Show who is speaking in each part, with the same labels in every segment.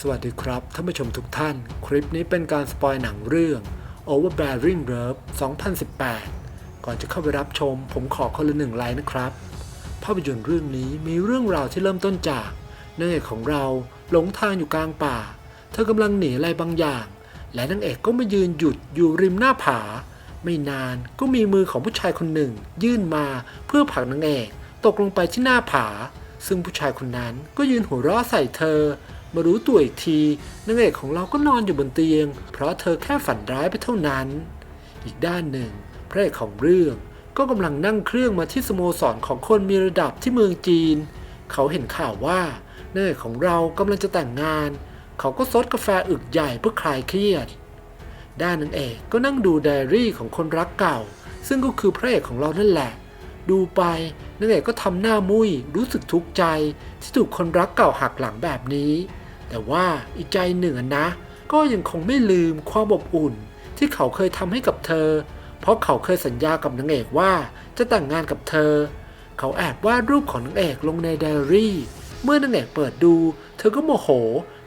Speaker 1: สวัสดีครับท่านผู้ชมทุกท่าน คลิปนี้เป็นการสปอยหนังเรื่อง Overbearing Love 2018 ก่อนจะเข้าไปรับชม ผมขอคนละหนึ่งไลน์นะครับ ภาพยนตร์เรื่องนี้มีเรื่องราวที่เริ่มต้นจากนางเอกของเราหลงทางอยู่กลางป่า เธอกำลังหนีอะไรบางอย่าง และนางเอกก็มายืนหยุดอยู่ริมหน้าผา ไม่นานก็มีมือของผู้ชายคนหนึ่ง ยื่นมาเพื่อผลักนางเอก ตกลงไปที่หน้าผา ซึ่งผู้ชายคนนั้นก็ยืนหัวเราะใส่เธอ มารู้ตัวอีกทีนางเอกของเราก็นอนอยู่บนเตียง เพราะเธอแค่ฝันร้ายไปเท่านั้น อีกด้านหนึ่งพระเอกของเรื่องก็กำลังนั่งเครื่องมาที่สโมสรของคนมีระดับที่เมืองจีน เขาเห็นข่าวว่านางเอกของเรากำลังจะแต่งงาน เขาก็ซดกาแฟอึกใหญ่เพื่อคลายเครียด ด้านนางเอกก็นั่งดูไดอารี่ของคนรักเก่า ซึ่งก็คือพระเอกของเรานั่นแหละ ดูไปนางเอกก็ทำหน้ามุยรู้สึกทุกข์ใจที่ถูกคนรักเก่าหักหลังแบบนี้ แต่ว่าอีกใจหนึ่งอนะ ก็ยังคงไม่ลืมความอบอุ่น ที่เขาเคยทำให้กับเธอ เพราะเขาเคยสัญญากับนางเอกว่าจะแต่งงานกับเธอ เขาแอบวาดรูปของนางเอกลงในไดอารี่ เมื่อนางเอกเปิดดู เธอก็โมโห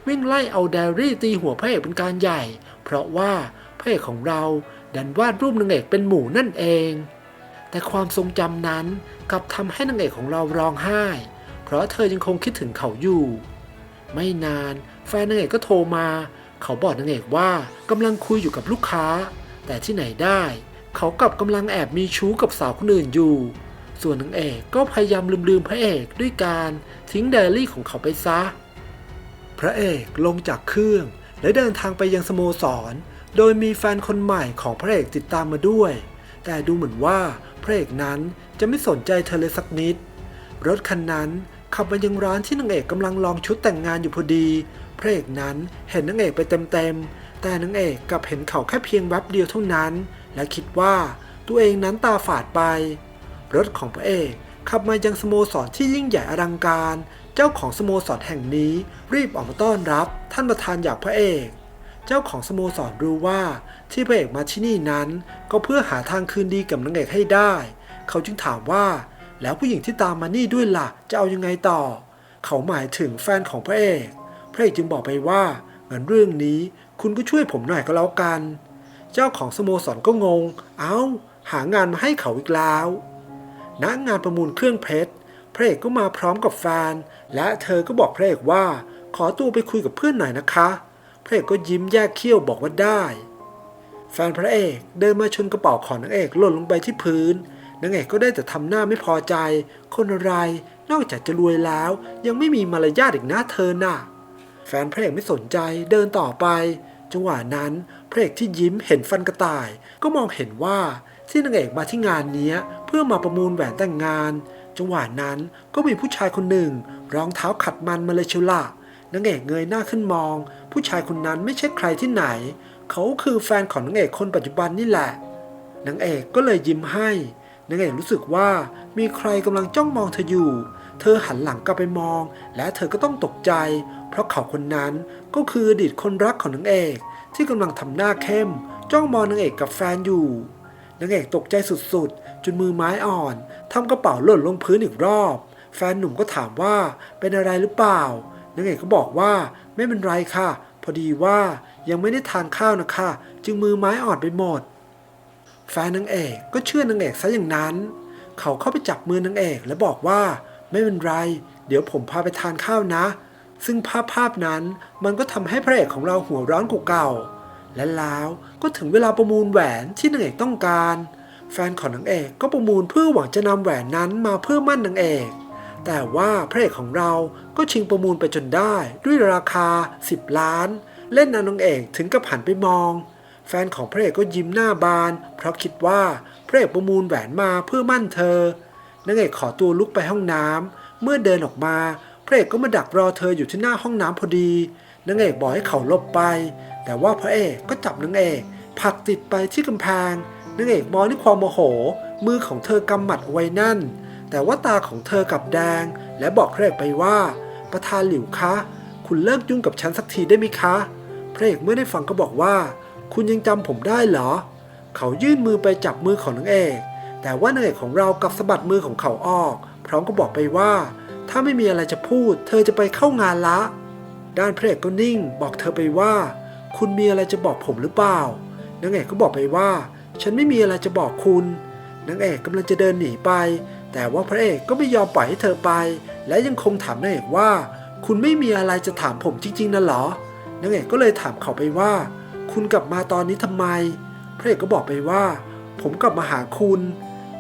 Speaker 1: วิ่งไล่เอาไดอารี่ตีหัวพระเอกเป็นการใหญ่ เพราะว่าพระเอกของเราดันวาดรูปนางเอกเป็นหมูนั่นเอง แต่ความทรงจำนั้นกลับทำให้นางเอกของเราร้องไห้ เพราะเธอยังคงคิดถึงเขาอยู่ ไม่นาน แฟนนางเอกก็โทรมา เขาบอกนางเอกว่ากำลังคุยอยู่กับลูกค้า แต่ที่ไหนได้ เขากลับกำลังแอบมีชู้กับสาวคนอื่นอยู่ ส่วนนางเอกก็พยายามลืมๆพระเอกด้วยการทิ้งไดอารี่ของเขาไปซะ พระเอกลงจากเครื่อง และเดินทางไปยังสโมสร โดยมีแฟนคนใหม่ของพระเอกติดตามมาด้วย แต่ดูเหมือนว่าพระเอกนั้นจะไม่สนใจเธอเลยสักนิด รถคันนั้น ขับมายังร้านที่นางเอกกำลังลองชุดแต่งงานอยู่พอดี พระเอกนั้นเห็นนางเอกไปเต็มๆ แต่นางเอกกลับเห็นเขาแค่เพียงแวบเดียวเท่านั้น และคิดว่าตัวเองนั้นตาฝาดไป รถของพระเอกขับมายังสโมสรที่ยิ่งใหญ่อลังการ เจ้าของสโมสรแห่งนี้รีบออกมาต้อนรับ ท่านประธานอยางพระเอก เจ้าของสโมสรรู้ว่าที่พระเอกมาที่นี่นั้น ก็เพื่อหาทางคืนดีกับนางเอกให้ได้ เขาจึงถามว่า แล้วผู้หญิงที่ตามมานี่ด้วยล่ะ จะเอายังไงต่อ เขาหมายถึงแฟนของพระเอก พระเอกจึงบอกไปว่างั้นเรื่องนี้คุณก็ช่วยผมหน่อยก็แล้วกัน เจ้าของสโมสรก็งง เอา้า หางานมาให้เขาอีกแล้วณงานประมูลเครื่องเพชร พระเอกก็มาพร้อมกับแฟน และเธอก็บอกพระเอกว่า ขอตัวไปคุยกับเพื่อนหน่อยนะคะ พระเอกก็ยิ้มแยกเขี้ยวบอกว่าได้ แฟนพระเอกเดินมาชนกระเป๋าของนางเอกหล่นลงไปที่พื้น นางเอกก็ได้แต่ทำหน้าไม่พอใจ คนอะไร นอกจากจะรวยแล้ว ยังไม่มีมารยาทอีกนะเธอน่ะ แฟนพระเอกไม่สนใจเดินต่อไป จังหวะนั้นพระเอกที่ยิ้มเห็นฟันกระต่าย ก็มองเห็นว่าที่นางเอกมาที่งานนี้เพื่อมาประมูลแหวนแต่งงาน จังหวะนั้นก็มีผู้ชายคนหนึ่งรองเท้าขัดมันมาเลยเชียวละนางเอกเงยหน้าขึ้นมอง ผู้ชายคนนั้นไม่ใช่ใครที่ไหน เขาคือแฟนของนางเอกคนปัจจุบันนี่แหละนางเอกก็เลยยิ้มให้ นางเอกรู้สึกว่ามีใครกำลังจ้องมองเธออยู่ เธอหันหลังกลับไปมอง และเธอก็ต้องตกใจ เพราะเขาคนนั้นก็คืออดีตคนรักของนางเอก ที่กำลังทำหน้าเข้ม จ้องมองนางเอกกับแฟนอยู่นางเอกตกใจสุดๆ จนมือไม้อ่อนทำกระเป๋าหล่นลงพื้นอีกรอบ แฟนหนุ่มก็ถามว่าเป็นอะไรหรือเปล่านางเอกก็บอกว่าไม่เป็นไรค่ะ พอดีว่ายังไม่ได้ทานข้าวนะคะ จึงมือไม้อ่อนไปหมด แฟนนางเอกก็เชื่อนางเอกซะอย่างนั้น เขาเข้าไปจับมือนางเอกและบอกว่า ไม่เป็นไร เดี๋ยวผมพาไปทานข้าวนะ ซึ่งภาพภาพนั้นมันก็ทำให้พระเอกของเราหัวร้อนกว่าเก่า และแล้วก็ถึงเวลาประมูลแหวนที่นางเอกต้องการ แฟนของนางเอกก็ประมูลเพื่อหวังจะนำแหวนนั้นมาเพื่อมั่นนางเอกแต่ว่าพระเอกของเราก็ชิงประมูลไปจนได้ด้วยราคา 10 ล้าน เล่นเอานางเอกถึงกับหันไปมอง แฟนของพระเอกก็ยิ้มหน้าบาน เพราะคิดว่าพระเอกประมูลแหวนมาเพื่อมั่นเธอนางเอกขอตัวลุกไปห้องน้ำเมื่อเดินออกมาพระเอกก็มาดักรอเธออยู่ที่หน้าห้องน้ำพอดีนางเอกบอกให้เขาลบไป แต่ว่าพระเอกก็จับนางเอกผลักติดไปที่กำแพงนางเอกมองด้วยความโมโห มือของเธอกำหมัดไว้นั่น แต่ว่าตาของเธอกับแดง และบอกพระเอกไปว่า ประธานหลิวคะ คุณเลิกยุ่งกับฉันสักทีได้ไหมคะ พระเอกเมื่อได้ฟังก็บอกว่า คุณยังจำผมได้เหรอ เขายื่นมือไปจับมือของนางเอก แต่ว่านางเอกของเรากลับสะบัดมือของเขาออก พร้อมก็บอกไปว่า ถ้าไม่มีอะไรจะพูด เธอจะไปเข้างานละ ด้านพระเอกก็นิ่ง บอกเธอไปว่า คุณมีอะไรจะบอกผมหรือเปล่านางเอกก็บอกไปว่า ฉันไม่มีอะไรจะบอกคุณนางเอกกำลังจะเดินหนีไป แต่ว่าพระเอกก็ไม่ยอมปล่อยให้เธอไป และยังคงถามนางเอกว่า คุณไม่มีอะไรจะถามผมจริงๆนะหรอนางเอกก็เลยถามเขาไปว่า คุณกลับมาตอนนี้ทำไม พระเอกก็บอกไปว่า ผมกลับมาหาคุณ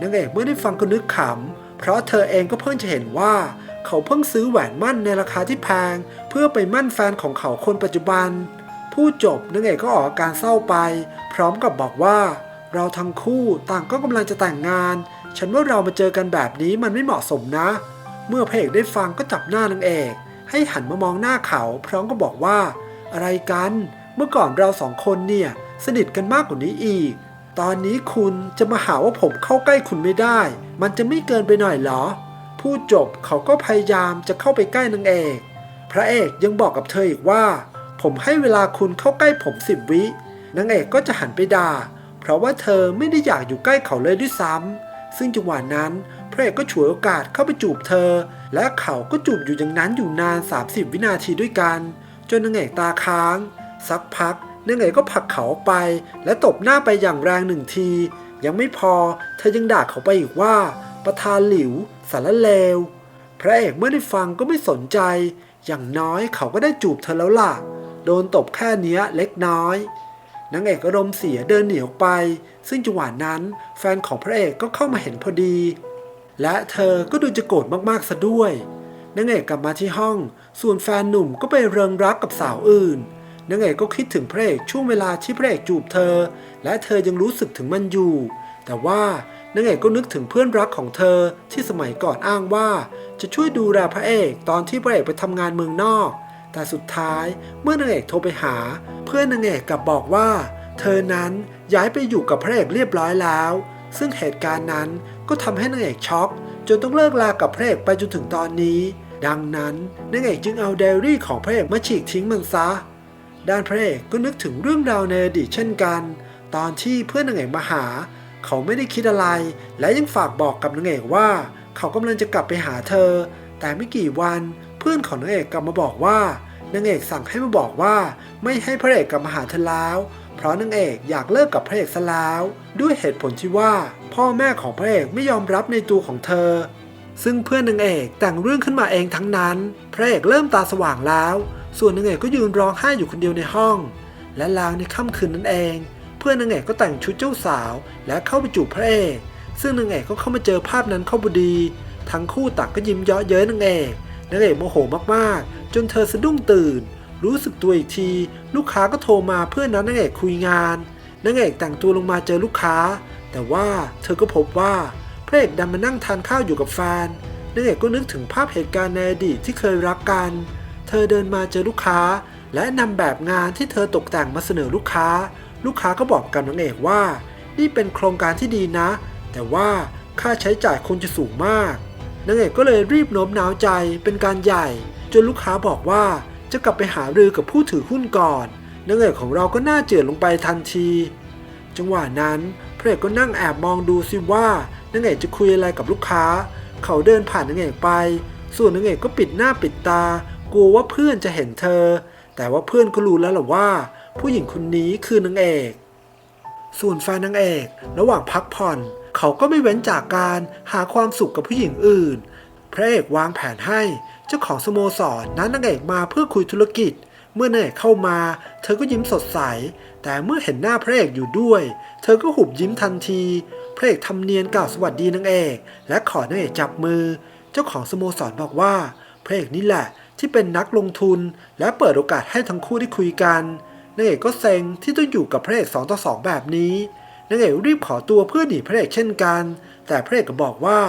Speaker 1: นางเอกเมื่อได้ฟังก็นึกขำ เพราะเธอเองก็เพิ่งจะเห็นว่า เขาเพิ่งซื้อแหวนมั่นในราคาที่แพง เพื่อไปมั่นแฟนของเขาคนปัจจุบันพูดจบนางเอกก็ออกอาการเศร้าไป พร้อมกับบอกว่า เราทั้งคู่ต่างก็กำลังจะแต่งงาน ฉันว่าเรามาเจอกันแบบนี้มันไม่เหมาะสมนะ เมื่อพระเอกได้ฟังก็จับหน้านางเอก ให้หันมามองหน้าเขา พร้อมก็บอกว่า อะไรกัน เมื่อก่อนเราสองคนเนี่ยสนิทกันมากกว่านี้อีก ตอนนี้คุณจะมาหาว่าผมเข้าใกล้คุณไม่ได้ มันจะไม่เกินไปหน่อยเหรอ พูดจบเขาก็พยายามจะเข้าไปใกล้นางเอก พระเอกยังบอกกับเธออีกว่า ผมให้เวลาคุณเข้าใกล้ผมสิบวิ นางเอกก็จะหันไปด่า เพราะว่าเธอไม่ได้อยากอยู่ใกล้เขาเลยด้วยซ้ำซึ่งจังหวะนั้น พระเอกก็ฉวยโอกาสเข้าไปจูบเธอ และเขาก็จูบอยู่อย่างนั้นอยู่นาน 30 วินาทีด้วยกัน จนนางเอกตาค้าง สักพักนางเอกก็ผลักเขาออกไป และตบหน้าไปอย่างแรงหนึ่งที ยังไม่พอเธอยังด่าเขาไปอีกว่า ประธานหลิว สารเลว พระเอกเมื่อได้ฟังก็ไม่สนใจ อย่างน้อยเขาก็ได้จูบเธอแล้วล่ะ โดนตบแค่เนี้ยเล็กน้อยนางเอกอารมณ์เสียเดินหนีออกไป ซึ่งจังหวะนั้นแฟนของพระเอกก็เข้ามาเห็นพอดี และเธอก็ดูจะโกรธมากๆซะด้วยนางเอกกลับมาที่ห้อง ส่วนแฟนหนุ่มก็ไปเริงรักกับสาวอื่น นางเอกก็คิดถึงพระเอกช่วงเวลาที่พระเอกจูบเธอ และเธอยังรู้สึกถึงมันอยู่ แต่ว่านางเอกก็นึกถึงเพื่อนรักของเธอที่สมัยก่อนอ้างว่า จะช่วยดูแลพระเอกตอนที่พระเอกไปทำงานเมืองนอก แต่สุดท้ายเมื่อนางเอกโทรไปหา เพื่อนนางเอกกลับบอกว่า เธอนั้นย้ายไปอยู่กับพระเอกเรียบร้อยแล้ว ซึ่งเหตุการณ์นั้นก็ทำให้นางเอกช็อก จนต้องเลิกลากับพระเอกไปจนถึงตอนนี้ ดังนั้นนางเอกจึงเอาไดอารี่ของพระเอกมาฉีกทิ้งมันซะ ด้านพระเอกก็นึกถึงเรื่องราวในอดีตเช่นกัน ตอนที่เพื่อนนางเอกมาหา เขาไม่ได้คิดอะไร และยังฝากบอกกับนางเอกว่า เขากำลังจะกลับไปหาเธอ แต่ไม่กี่วันเพื่อนของนางเอกกลับมาบอกว่านางเอกสั่งให้มาบอกว่า ไม่ให้พระเอกกลับมาหาเธอแล้วเพราะนางเอกอยากเลิกกับพระเอกซะแล้วด้วยเหตุผลที่ว่า พ่อแม่ของพระเอกไม่ยอมรับในตัวของเธอ ซึ่งเพื่อนนางเอกแต่งเรื่องขึ้นมาเองทั้งนั้น พระเอกเริ่มตาสว่างแล้ว ส่วนนางเอกก็ยืนร้องไห้อยู่คนเดียวในห้อง และลางในค่ำคืนนั้นเอง เพื่อนนางเอกก็แต่งชุดเจ้าสาว และเข้าไปจูบพระเอก ซึ่งนางเอกก็เข้ามาเจอภาพนั้นเข้าพอดี ทั้งคู่ต่างก็ยิ้มเยาะเย้ยนางเอกนางเอกโมโหมากๆ จนเธอสะดุ้งตื่น รู้สึกตัวอีกที ลูกค้าก็โทรมาเพื่อนัดนนางเอกคุยงานนางเอกแต่งตัวลงมาเจอลูกค้า แต่ว่าเธอก็พบว่าพระเอกดันมานั่งทานข้าวอยู่กับแฟนนางเอกก็นึกถึงภาพเหตุการณ์ในอดีตที่เคยรักกัน อเดินมาเจอลูกค้า และนำแบบงานที่เธอตกแต่งมาเสนอลูกค้า ลูกค้าก็บอกกับนางเอกว่า นี่เป็นโครงการที่ดีนะ แต่ว่าค่าใช้จ่ายคงจะสูงมากนางเอกก็เลยรีบโน้มน้าวใจเป็นการใหญ่ จนลูกค้าบอกว่าจะกลับไปหารือกับผู้ถือหุ้นก่อนนางเอกของเราก็น่าเจือดลงไปทันที จังหวะนั้นพระเอกก็นั่งแอบมองดูซิว่านางเอกจะคุยอะไรกับลูกค้า เขาเดินผ่านนางเอกไป ส่วนนางเอกก็ปิดหน้าปิดตา กลัวว่าเพื่อนจะเห็นเธอ แต่ว่าเพื่อนก็รู้แล้วล่ะว่า ผู้หญิงคนนี้คือนางเอก ส่วนแฟนนางเอก ระหว่างพักผ่อน เขาก็ไม่เว้นจากการหาความสุขกับผู้หญิงอื่น พระเอกวางแผนให้เจ้าของสโมสรนั้นนางเอกมาเพื่อคุยธุรกิจ เมื่อนางเอกเข้ามา เธอก็ยิ้มสดใส แต่เมื่อเห็นหน้าพระเอกอยู่ด้วย เธอก็หุบยิ้มทันทีพระเอกทำเนียนกล่าวสวัสดีนางเอก และขอนางเอกจับมือ เจ้าของสโมสรบอกว่าพระเอกนี่แหละ ที่เป็นนักลงทุน และเปิดโอกาสให้ทั้งคู่ได้คุยกันนางเอกก็เซ็งที่ต้องอยู่กับพระเอกสองต่อสองแบบนี้นางเอกรีบขอตัวเพื่อหนีพระเอกเช่นกัน แต่พระเอกก็บอกว่า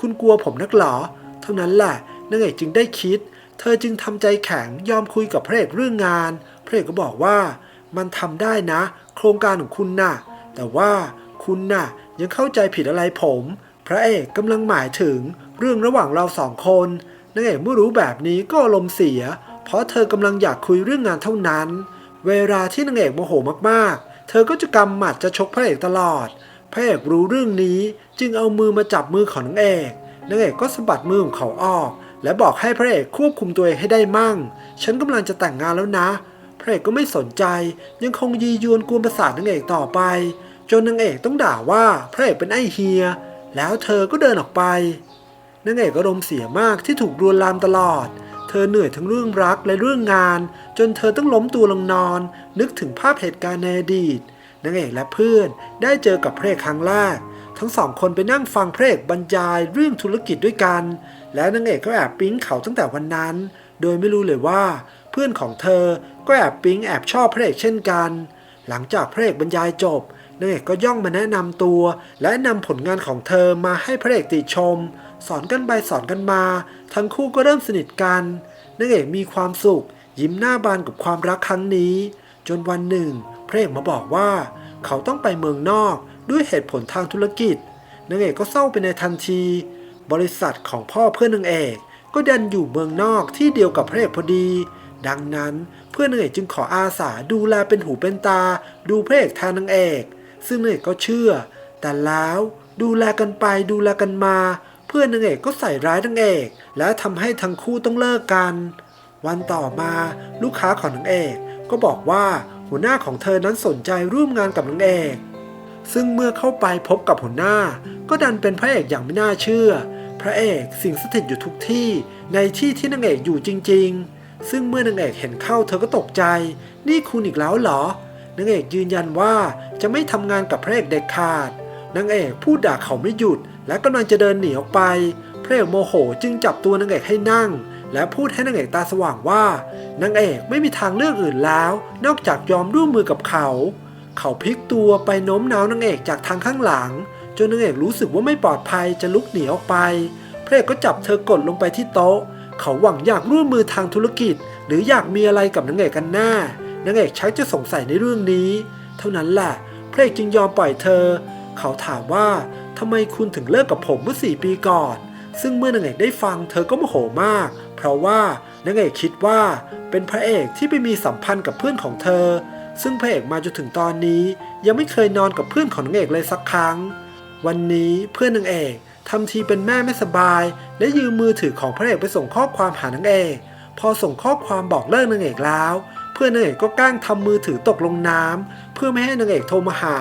Speaker 1: คุณกลัวผมนักหรอเท่านั้นแหละนางเอกจึงได้คิด เธอจึงทำใจแข็งยอมคุยกับพระเอกเรื่องงาน พระเอกก็บอกว่ามันทำได้นะ โครงการของคุณน่ะ แต่ว่าคุณน่ะยังเข้าใจผิดอะไรผม พระเอกกำลังหมายถึงเรื่องระหว่างเราสองคน นางเอกเมื่อรู้แบบนี้ก็อารมณ์เสีย เพราะเธอกำลังอยากคุยเรื่องงานเท่านั้น เวลาที่นางเอกโมโหมากๆ เธอก็จะกำหมัดจะชกพระเอกตลอด พระเอกรู้เรื่องนี้จึงเอามือมาจับมือของนางเอกนางเอกก็สะบัดมือของเขาออก และบอกให้พระเอกควบคุมตัวเองให้ได้มั่ง ฉันกำลังจะแต่งงานแล้วนะ พระเอกก็ไม่สนใจ ยังคงยียวนกวนประสาทนางเอกต่อไป จนนางเอกต้องด่าว่าพระเอกเป็นไอ้เฮีย แล้วเธอก็เดินออกไป นางเอกอารมณ์เสียมากที่ถูกรวนลามตลอด เธอเหนื่อยทั้งเรื่องรักและเรื่องงาน จนเธอต้องล้มตัวลงนอน นึกถึงภาพเหตุการณ์ในอดีตนางเอกและเพื่อนได้เจอกับพระเอกครั้งแรก ทั้งสองคนไปนั่งฟังพระเอกบรรยายเรื่องธุรกิจด้วยกัน แล้วนางเอกก็แอบปิ๊งเขาตั้งแต่วันนั้น โดยไม่รู้เลยว่า เพื่อนของเธอก็แอบปิ๊งแอบชอบพระเอกเช่นกัน หลังจากพระเอกบรรยายจบนางเอกก็ย่องมาแนะนำตัว และนำผลงานของเธอมาให้พระเอกติชม สอนกันไปสอนกันมา ทั้งคู่ก็เริ่มสนิทกันนางเอกมีความสุข ยิ้มหน้าบานกับความรักครั้งนี้ จนวันหนึ่ง พระเอกมาบอกว่า เขาต้องไปเมืองนอกด้วยเหตุผลทางธุรกิจนางเอกก็เศร้าไปในทันที บริษัทของพ่อเพื่อนนางเอก ก็ดันอยู่เมืองนอกที่เดียวกับพระเอกพอดี ดังนั้นเพื่อนนางเอกจึงขออาสาดูแลเป็นหูเป็นตา ดูพระเอกแทนนางเอก ซึ่งนางเอกก็เชื่อ แต่แล้วดูแลกันไปดูแลกันมา เพื่อนนางเอกก็ใส่ร้ายนางเอก และทำให้ทั้งคู่ต้องเลิกกัน วันต่อมาลูกค้าของนางเอกก็บอกว่าหัวหน้าของเธอนั้นสนใจร่วมงานกับนางเอก ซึ่งเมื่อเข้าไปพบกับหัวหน้า ก็ดันเป็นพระเอกอย่างไม่น่าเชื่อ พระเอกสิงสถิตอยู่ทุกที่ในที่ที่นางเอกอยู่จริง ๆ ซึ่งเมื่อนางเอกเห็นเข้าเธอก็ตกใจ นี่คุณอีกแล้วเหรอนางเอกยืนยันว่าจะไม่ทำงานกับพระเอกเด็ดขาดนางเอกพูดด่าเขาไม่หยุด และกำลังจะเดินหนีออกไป พระเอกโมโหจึงจับตัวนางเอกให้นั่ง และพูดให้นางเอกตาสว่างว่านางเอกไม่มีทางเลือกอื่นแล้ว นอกจากยอมร่วมมือกับเขา เขาพลิกตัวไปโน้มน้าวนางเอกจากทางข้างหลัง จนนางเอกรู้สึกว่าไม่ปลอดภัยจะลุกหนีออกไป พระเอกก็จับเธอกดลงไปที่โต๊ะ เขาหวังอยากร่วมมือทางธุรกิจ หรืออยากมีอะไรกับนางเอกกันแน่นางเอกชักจะสงสัยในเรื่องนี้ เท่านั้นแหละพระเอกจึงยอมปล่อยเธอ เขาถามว่า ทำไมคุณถึงเลิกกับผมเมื่อสี่ปีก่อน ซึ่งเมื่อนางเอกได้ฟังเธอก็โมโหมาก เพราะว่านางเอกคิดว่าเป็นพระเอกที่ไปมีสัมพันธ์กับเพื่อนของเธอ ซึ่งพระเอกมาจนถึงตอนนี้ ยังไม่เคยนอนกับเพื่อนของนางเอกเลยสักครั้ง วันนี้เพื่อนนางเอกทำทีเป็นแม่ไม่สบาย และยืมมือถือของพระเอกไปส่งข้อความหานางเอก พอส่งข้อความบอกเลิกนางเอกแล้ว เพื่อนนางเอกก็กล้งทำมือถือตกลงน้ำเพื่อไม่ให้นางเอกโทรมาหา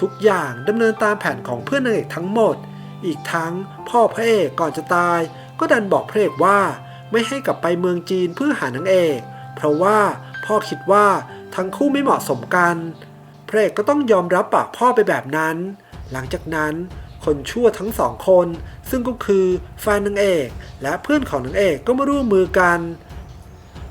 Speaker 1: ทุกอย่างดำเนินตามแผนของเพื่อนนางเอกทั้งหมด อีกทั้งพ่อพระเอกก่อนจะตาย ก็ดันบอกพระเอกว่าไม่ให้กลับไปเมืองจีนเพื่อหานางเอก เพราะว่าพ่อคิดว่าทั้งคู่ไม่เหมาะสมกัน พระเอกก็ต้องยอมรับปากพ่อไปแบบนั้น หลังจากนั้นคนชั่วทั้งสองคน ซึ่งก็คือแฟนนางเอกและเพื่อนของนางเอกก็มาร่วมมือกัน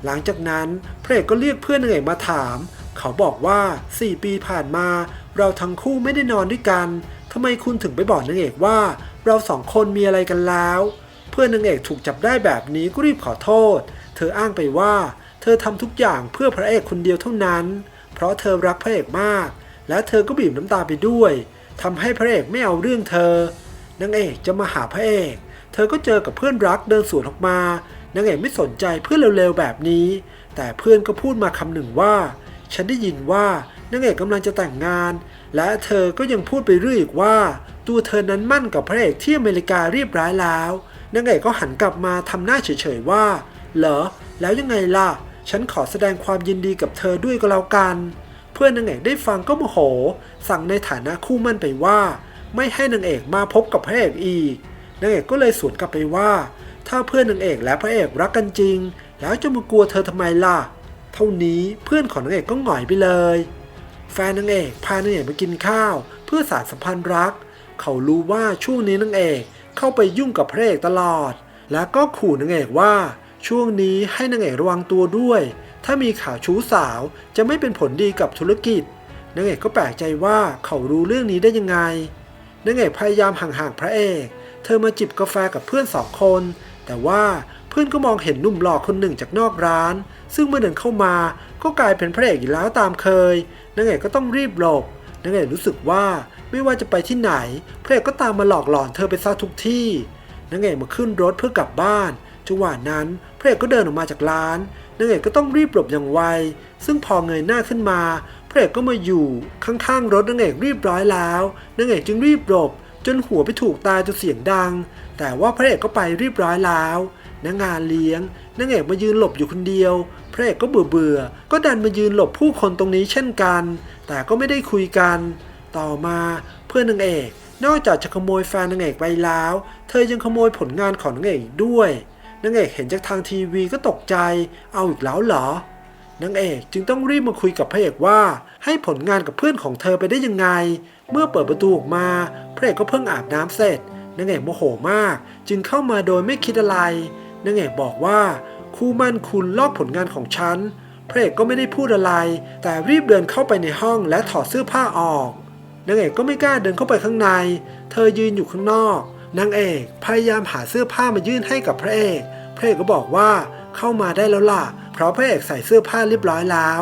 Speaker 1: หลังจากนั้นพระเอกก็เรียกเพื่อนนางเอกมาถาม เขาบอกว่า 4 ปีผ่านมา เราทั้งคู่ไม่ได้นอนด้วยกันทำไมคุณถึงไปบอกนางเอกว่า เราสองคนมีอะไรกันแล้ว เพื่อนนางเอกถูกจับได้แบบนี้ก็รีบขอโทษ เธออ้างไปว่า เธอทำทุกอย่างเพื่อพระเอกคนเดียวเท่านั้น เพราะเธอรักพระเอกมาก และเธอก็บีบน้ำตาไปด้วยทำให้พระเอกไม่เอาเรื่องเธอนางเอกจะมาหาพระเอก เธอก็เจอกับเพื่อนรักเดินสวนออกมานางเอกไม่สนใจเพื่อนเร็วๆแบบนี้ แต่เพื่อนก็พูดมาคำหนึ่งว่า ฉันได้ยินว่านางเอกกำลังจะแต่งงาน และเธอก็ยังพูดไปเรื่อยอีกว่า ตัวเธอนั้นมั่นกับพระเอกที่อเมริกาเรียบร้อยแล้วนางเอกก็หันกลับมาทำหน้าเฉยๆว่า เหรอ แล้วยังไงล่ะ ฉันขอแสดงความยินดีกับเธอด้วยก็แล้วกัน เพื่อนนางเอกได้ฟังก็โมโห สั่งในฐานะคู่มั่นไปว่า ไม่ให้นางเอกมาพบกับพระเอกอีกนางเอกก็เลยสวนกลับไปว่า ถ้าเพื่อนนางเอกและพระเอกรักกันจริง แล้วจะมากลัวเธอทำไมล่ะ เท่านี้เพื่อนของนางเอกก็หงอยไปเลย แฟนนางเอกพานางเอกมากินข้าว เพื่อสารสัมพันธ์รัก เขารู้ว่าช่วงนี้นางเอกเข้าไปยุ่งกับพระเอกตลอด แล้วก็ขู่นางเอกว่า ช่วงนี้ให้นางเอกระวังตัวด้วย ถ้ามีข่าวชู้สาวจะไม่เป็นผลดีกับธุรกิจนางเอกก็แปลกใจว่าเขารู้เรื่องนี้ได้ยังไงนางเอกพยายามห่างๆพระเอก เธอมาจิบกาแฟกับเพื่อนสองคน แต่ว่า พื่อนก็มองเห็นหนุ่มหล่อคนหนึ่งจากนอกร้าน ซึ่งเมื่อเดินเข้ามาก็กลายเป็นพระเอกอีกแล้วตามเคยนางเอกก็ต้องรีบหลบนางเอกรู้สึกว่าไม่ว่าจะไปที่ไหน พระเอกก็ตามมาหลอกหลอนเธอไปซะทุกที่นางเอกมาขึ้นรถเพื่อกลับบ้านจังหวะนั้นพระเอกก็เดินออกมาจากร้านนางเอกก็ต้องรีบหลบอย่างไว ซึ่งพอเงยหน้าขึ้นมา พระเอกก็มาอยู่ข้างๆรถนางเอกรีบร้อยแล้วนางเอกจึงรีบหลบจนหัวไปถูกตาจนเสียงดัง แต่ว่าพระเอกก็ไปรีบร้อยแล้ว นนางงานเลี้ยงนางเอกมายืนหลบอยู่คนเดียว พระเอกก็เบื่อเบื่อก็ดันมายืนหลบผู้คนตรงนี้เช่นกัน แต่ก็ไม่ได้คุยกัน ต่อมาเพื่อนนางเอก นอกจากจะขโมยแฟนนางเอกไปแล้ว เธอยังขโมยผลงานของนางเอกด้วยนางเอกเห็นจากทางทีวีก็ตกใจ เอาอีกแล้วเหรอนางเอกจึงต้องรีบมาคุยกับพระเอกว่า ให้ผลงานกับเพื่อนของเธอไปได้ยังไง เมื่อเปิดประตูออกมาพระเอกก็เพิ่งอาบน้ำเสร็จนางเอกโมโหมาก จึงเข้ามาโดยไม่คิดอะไร นางเอกบอกว่า คู่มั่นคุณลอกผลงานของฉัน พระเอกก็ไม่ได้พูดอะไร แต่รีบเดินเข้าไปในห้องและถอดเสื้อผ้าออกนางเอกก็ไม่กล้าเดินเข้าไปข้างใน เธอยืนอยู่ข้างนอก นางเอกพยายามหาเสื้อผ้ามายื่นให้กับพระเอก พระเอกก็บอกว่าเข้ามาได้แล้วล่ะ เพราะพระเอกใส่เสื้อผ้าเรียบร้อยแล้ว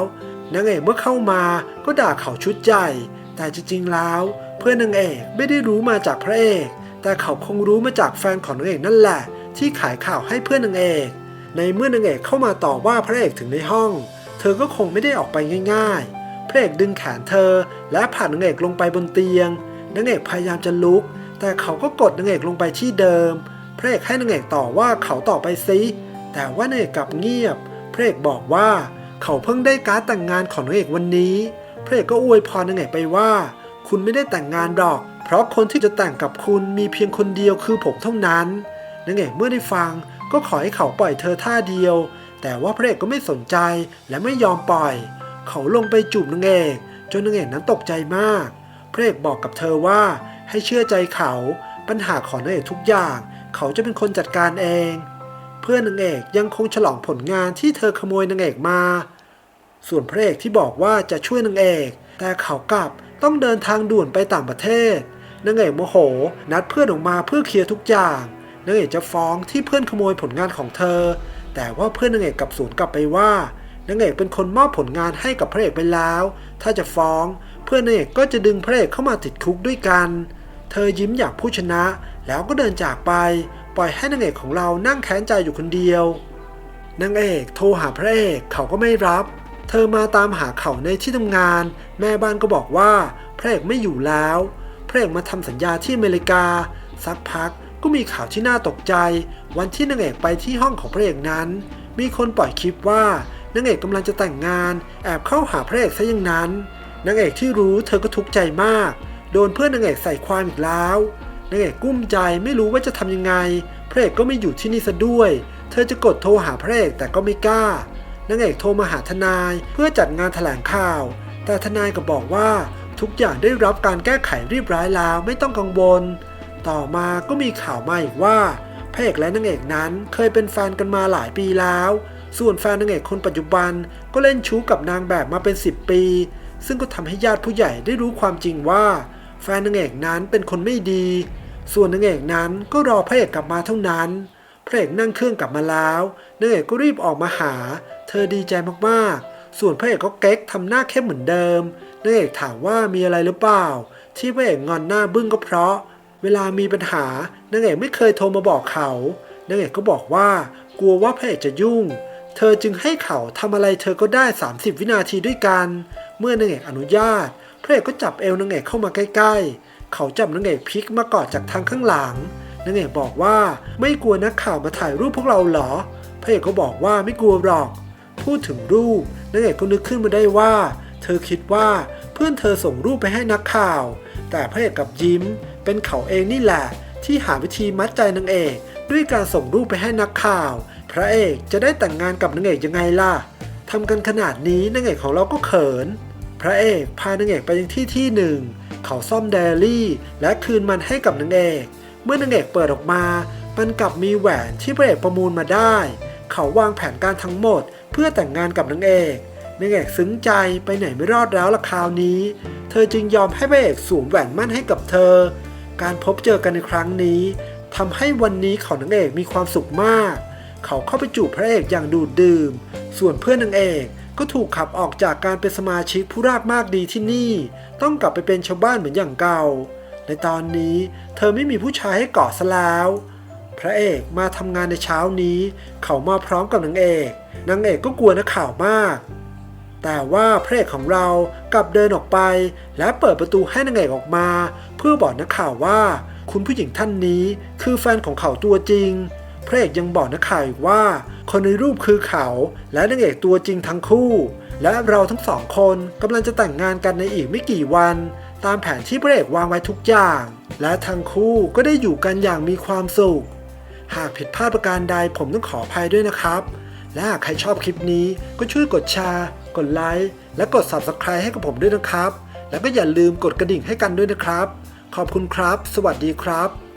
Speaker 1: นางเอกเมื่อเข้ามาก็ด่าเขาชุดใหญ่ แต่จริงๆแล้ว เพื่อนนางเอกไม่ได้รู้มาจากพระเอก แต่เขาคงรู้มาจากแฟนของนางเอกนั่นแหละ ที่ขายข่าวให้เพื่อนนางเอก ในเมื่อนางเอกเข้ามาต่อว่าพระเอกถึงในห้อง เธอก็คงไม่ได้ออกไปง่าย ๆ พระเอกดึงแขนเธอ และผลักนางเอกลงไปบนเตียงนางเอกพยายามจะลุก แต่เขาก็กดนางเอกลงไปที่เดิม พระเอกให้นางเอกต่อว่าเขาต่อไปซิแต่ว่านางเอกกลับเงียบ พระเอกบอกว่าเขาเพิ่งได้การ์ดแต่งงานของนางเอกวันนี้ พระเอกก็อวยพรนางเอกไปว่า คุณไม่ได้แต่งงานหรอก เพราะคนที่จะแต่งกับคุณมีเพียงคนเดียวคือผมเท่านั้น นางเอกเมื่อได้ฟังก็ขอให้เขาปล่อยเธอท่าเดียว แต่ว่าพระเอกก็ไม่สนใจและไม่ยอมปล่อย เขาลงไปจูบนางเอกจนนางเอกนั้นตกใจมาก พระเอกบอกกับเธอว่าให้เชื่อใจเขา ปัญหาของนางเอกทุกอย่าง เขาจะเป็นคนจัดการเอง เพื่อนนางเอกยังคงฉลองผลงานที่เธอขโมยนางเอกมา ส่วนพระเอกที่บอกว่าจะช่วยนางเอก แต่เขากลับต้องเดินทางด่วนไปต่างประเทศนางเอกโมโห นัดเพื่อนออกมาเพื่อเคลียร์ทุกอย่าง นางเอกจะฟ้องที่เพื่อนขโมยผลงานของเธอ แต่ว่าเพื่อนนางเอกกลับสวนกลับไปว่านางเอกเป็นคนมอบผลงานให้กับพระเอกไปแล้ว ถ้าจะฟ้อง เพื่อนนางเอกก็จะดึงพระเอกเข้ามาติดคุกด้วยกัน เธอยิ้มอยากผู้ชนะ แล้วก็เดินจากไป ปล่อยให้นางเอกของเรานั่งแค้นใจอยู่คนเดียวนางเอกโทรหาพระเอกเขาก็ไม่รับ เธอมาตามหาเขาในที่ทำงาน แม่บ้านก็บอกว่าพระเอกไม่อยู่แล้ว พระเอกมาทำสัญญาที่อเมริกา สักพัก ก็มีข่าวที่น่าตกใจ วันที่นางเอกไปที่ห้องของพระเอกนั้น มีคนปล่อยคลิปว่านางเอกกำลังจะแต่งงาน แอบเข้าหาพระเอกซะอย่างนั้นนางเอกที่รู้เธอก็ทุกข์ใจมาก โดนเพื่อนนางเอกใส่ความอีกแล้วนางเอกกุ้มใจไม่รู้ว่าจะทำยังไง พระเอกก็ไม่อยู่ที่นี่ซะด้วย เธอจะกดโทรหาพระเอกแต่ก็ไม่กล้านางเอกโทรมาหาทนายเพื่อจัดงานแถลงข่าว แต่ทนายก็บอกว่าทุกอย่างได้รับการแก้ไขเรียบร้อยแล้วไม่ต้องกังวล ต่อมาก็มีข่าวมาอีกว่าพระเอกและนางเอกนั้นเคยเป็นแฟนกันมาหลายปีแล้ว ส่วนแฟนนางเอกคนปัจจุบันก็เล่นชู้กับนางแบบมาเป็น 10 ปี ซึ่งก็ทำให้ญาติผู้ใหญ่ได้รู้ความจริงว่า แฟนนางเอกนั้นเป็นคนไม่ดี ส่วนนางเอกนั้นก็รอพระเอกกลับมาเท่านั้น พระเอกนั่งเครื่องกลับมาแล้วนางเอกก็รีบออกมาหา เธอดีใจมากๆ ส่วนพระเอกก็เก๊กทำหน้าเข้มเหมือนเดิมนางเอกถามว่ามีอะไรหรือเปล่า ที่พระเอกงอนหน้าบึ้งก็เพราะ เวลามีปัญหานางเอกไม่เคยโทรมาบอกเขานางเอกก็บอกว่ากลัวว่าพระเอกจะยุ่ง เธอจึงให้เขาทำอะไรเธอก็ได้ 30 วินาทีด้วยกัน เมื่อนางเอกอนุญาต พระเอกก็จับเอวนางเอกเข้ามาใกล้ๆ เขาจับนางเอกพลิกมากอดจากทางข้างหลังนางเอกบอกว่าไม่กลัวนักข่าวมาถ่ายรูปพวกเราเหรอ พระเอกก็บอกว่าไม่กลัวหรอก พูดถึงรูปนางเอกก็นึกขึ้นมาได้ว่า เธอคิดว่าเพื่อนเธอส่งรูปไปให้นักข่าว แต่พระเอกกับยิ้ม เป็นเขาเองนี่แหละ ที่หาวิธีมัดใจนางเอก ด้วยการส่งรูปไปให้นักข่าว พระเอกจะได้แต่งงานกับนางเอกยังไงล่ะทำกันขนาดนี้นางเอกของเราก็เขิน พระเอกพานางเอกไปยังที่ที่หนึ่ง เขาซ่อมไดอารี่ และคืนมันให้กับนางเอก เมื่อนางเอกเปิดออกมา มันกลับมีแหวนที่พระเอกประมูลมาได้ เขาวางแผนการทั้งหมด เพื่อแต่งงานกับนางเอกนางเอกซึ้งใจไปไหนไม่รอดแล้วละคราวนี้ เธอจึงยอมให้พระเอกสวมแหวนมั่นให้กับเธอ การพบเจอกันในครั้งนี้ทำให้วันนี้ของนางเอกมีความสุขมาก เขาเข้าไปจูบพระเอกอย่างดูดดื่ม ส่วนเพื่อนนางเอกก็ถูกขับออกจากการเป็นสมาชิกผู้รากมากดีที่นี่ ต้องกลับไปเป็นชาวบ้านเหมือนอย่างเก่า ในตอนนี้เธอไม่มีผู้ชายให้เกาะซะแล้ว พระเอกมาทำงานในเช้านี้ เขามาพร้อมกับนางเอก นางเอกก็กลัวนักข่าวมาก แต่ว่าพระเอกของเรากลับเดินออกไป และเปิดประตูให้นางเอกออกมา เพื่อบอกนักข่าวว่า คุณผู้หญิงท่านนี้คือแฟนของเขาตัวจริง พระเอกยังบอกนักข่าวอีกว่า คนในรูปคือเขาและนางเอกตัวจริงทั้งคู่ และเราทั้งสองคนกำลังจะแต่งงานกันในอีกไม่กี่วัน ตามแผนที่พระเอกวางไว้ทุกอย่าง และทั้งคู่ก็ได้อยู่กันอย่างมีความสุข หากผิดพลาดประการใดผมต้องขออภัยด้วยนะครับ และหากใครชอบคลิปนี้ก็ช่วยกดแชร์ กดไลค์และกด Subscribe ให้กับผมด้วยนะครับ แล้วก็อย่าลืมกดกระดิ่งให้กันด้วยนะครับ ขอบคุณครับ สวัสดีครับ